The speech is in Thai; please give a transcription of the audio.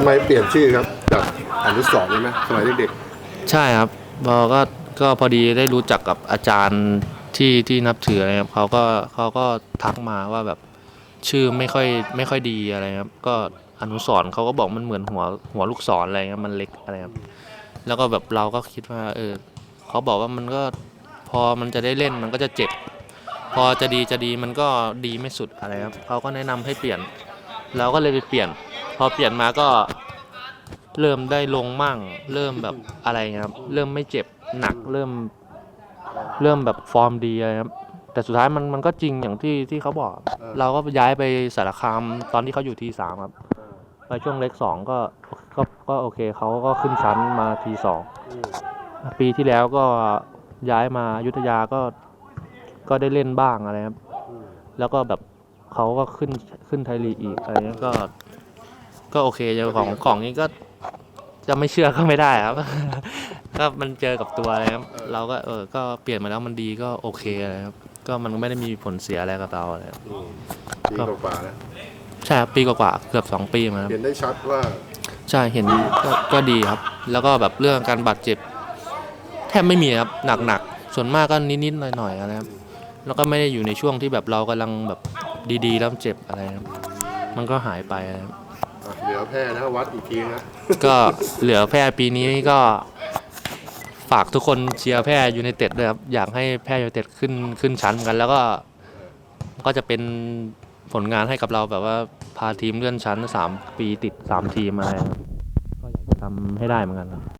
ำไมเปลี่ยนชื่อครับจากอนุสรณ์ใช่ไหมสมัยเด็กใช่ครับพอก็ก็พอดีได้รู้จักกับอาจารย์ที่ที่นับถืออะไรครับเขาก็เขาก็ทักมาว่าแบบชื่อไม่ค่อยไม่ค่อยดีอะไรครับ ก็อนุสรณ์เขาก็บอกมันเหมือนหัวหัวลูกศรอะไรเงี้ยมันเล็กอะไรครับ แล้วก็แบบเราก็คิดว่าเออเขาบอกว่ามันก็พอมันจะได้เล่นมันก็จะเจ็บ พอจะดีจะดีมันก็ดีไม่สุดอะไรครับเขาก็แนะนำให้เปลี่ยน เราก็เลยไปเปลี่ยน พอเปลี่ยนมาก็เริ่มได้ลงมั่ง เริ่มแบบอะไรเงี้ยครับ เริ่มไม่เจ็บหนักเริ่ม เริ่มแบบฟอร์มดีอะไรครับแต่สุดท้ายมันมันก็จริงอย่างที่ที่เขาบอก เราก็ย้ายไปสารคามตอนที่เขาอยู่ทีสามครับไปช่วงเล็กสองก็ก็ก็โอเคเขาก็ขึ้นชั้นมาทีสองปีที่แล้วก็ย้ายมาอยุธยาก็ก็ได้เล่นบ้างอะไรครับ แล้วก็แบบเขาก็ขึ้นขึ้นไทยลีกอีกอะไรเงี้ยก็ ก็โอเคอย่างของของนี้ก็จะไม่เชื่อก็ไม่ได้ครับ ก็มันเจอกับตัวอะไรครับ เราก็เออ ก็เปลี่ยนมาแล้วมันดีก็โอเคอะไรครับ ก็มันไม่ได้มีผลเสียอะไรกับเราอะไรครับๆอืมปีกว่าๆนะใช่ครับปีกว่าๆเกือบสองปีมาครับ เห็นได้ชัดว่าใช่เห็นก็ก็ดีครับ แล้วก็แบบเรื่องการบาดเจ็บ แทบไม่มีครับหนักๆ ส่วนมากก็นิดๆหน่อยๆอะไรครับ แล้วก็ไม่ได้อยู่ในช่วงที่แบบเรากำลังแบบดีๆแล้วเจ็บอะไรครับมันก็หายไปอะไรครับ อะเหลือแพร่นะวัดอีกทีนะก็เหลือแพร่ปีนี้ก็ฝากทุกคนเชียร์แพร่ยูไนเต็ดด้วยครับ อยากให้แพร่ยูไนเต็ดขึ้นขึ้นชั้นกัน แล้วก็ก็จะเป็นผลงานให้กับเราแบบว่าพาทีมเลื่อนชั้น 3 ปีติด 3 ทีมอะไรครับก็อยากจะทำให้ได้เหมือนกันครับ